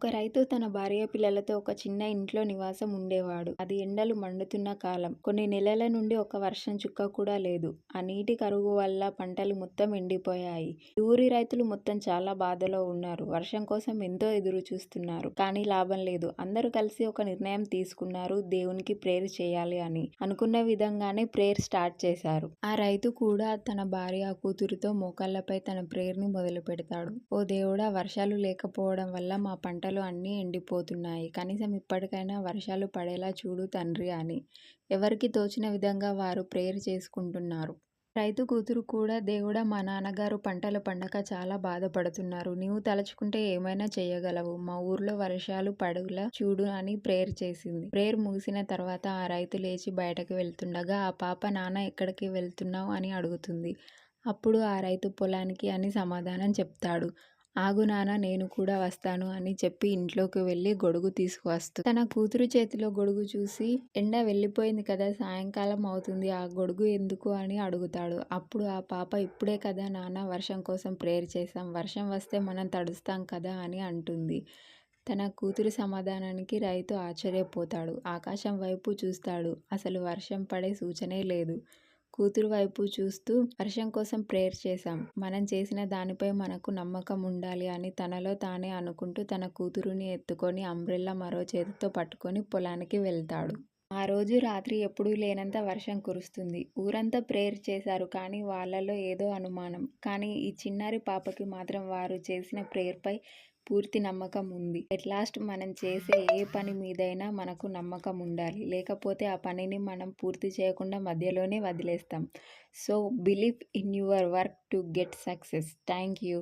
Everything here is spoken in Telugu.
ఒక రైతు తన భార్య పిల్లలతో ఒక చిన్న ఇంట్లో నివాసం ఉండేవాడు. అది ఎండలు మండుతున్న కాలం. కొన్ని నెలల నుండి ఒక వర్షం చుక్క కూడా లేదు. ఆ నీటి కరువు వల్ల పంటలు మొత్తం ఎండిపోయాయి. ఊరి రైతులు మొత్తం చాలా బాధలో ఉన్నారు. వర్షం కోసం ఎంతో ఎదురు చూస్తున్నారు. కానీ లాభం లేదు. అందరూ కలిసి ఒక నిర్ణయం తీసుకున్నారు దేవునికి ప్రేయర్ చేయాలి అని. అనుకున్న విధంగానే ప్రేయర్ స్టార్ట్ చేశారు. ఆ రైతు కూడా తన భార్య, కూతురుతో మోకాళ్ళపై తన ప్రేయర్ని మొదలుపెడతాడు. ఓ దేవుడా వర్షాలు లేకపోవడం వల్ల మా పంట పంటలు అన్నీ ఎండిపోతున్నాయి. కనీసం ఇప్పటికైనా వర్షాలు పడేలా చూడు తండ్రి అని. ఎవరికి తోచిన విధంగా వారు ప్రేయర్ చేసుకుంటున్నారు. రైతు కూతురు కూడా దేవుడా మా నాన్నగారు పంటలు పండక చాలా బాధపడుతున్నారు. నీవు తలుచుకుంటే ఏమైనా చేయగలవు మా ఊర్లో వర్షాలు పడుగులా చూడు అని ప్రేయర్ చేసింది. ప్రేయర్ ముగిసిన తర్వాత ఆ రైతు లేచి బయటకు వెళ్తుండగా ఆ పాప నాన్న ఎక్కడికి వెళ్తున్నావు అని అడుగుతుంది. అప్పుడు ఆ రైతు పొలానికి అని సమాధానం చెప్తాడు. ఆగు నాన్న నేను కూడా వస్తాను అని చెప్పి ఇంట్లోకి వెళ్ళి గొడుగు తీసుకువస్తూ తన కూతురు చేతిలో గొడుగు చూసి ఎండ వెళ్ళిపోయింది కదా సాయంకాలం అవుతుంది ఆ గొడుగు ఎందుకు అని అడుగుతాడు. అప్పుడు ఆ పాప ఇప్పుడే కదా నాన్న వర్షం కోసం ప్రేయర్ చేశాం. వర్షం వస్తే మనం తడుస్తాం కదా అని అంటుంది. తన కూతురు సమాధానానికి రైతు ఆశ్చర్యపోతాడు. ఆకాశం వైపు చూస్తాడు. అసలు వర్షం పడే సూచనే లేదు. కూతురు వైపు చూస్తూ వర్షం కోసం ప్రేయర్ చేశాం. మనం చేసిన దానిపై మనకు నమ్మకం ఉండాలి అని తనలో తానే అనుకుంటూ తన కూతురుని ఎత్తుకొని అంబ్రెల్లా మరో చేతితో పట్టుకొని పొలానికి వెళ్తాడు. ఆ రోజు రాత్రి ఎప్పుడూ లేనంత వర్షం కురుస్తుంది. ఊరంతా ప్రేయర్ చేశారు కానీ వాళ్ళలో ఏదో అనుమానం. కానీ ఈ చిన్నారి పాపకి మాత్రం వారు చేసిన ప్రేయర్పై పూర్తి నమ్మకం ఉంది. ఎట్ లాస్ట్ మనం చేసే ఏ పని మీదైనా మనకు నమ్మకం ఉండాలి. లేకపోతే ఆ పనిని మనం పూర్తి చేయకుండా మధ్యలోనే వదిలేస్తాం. So believe in your work to get success. Thank you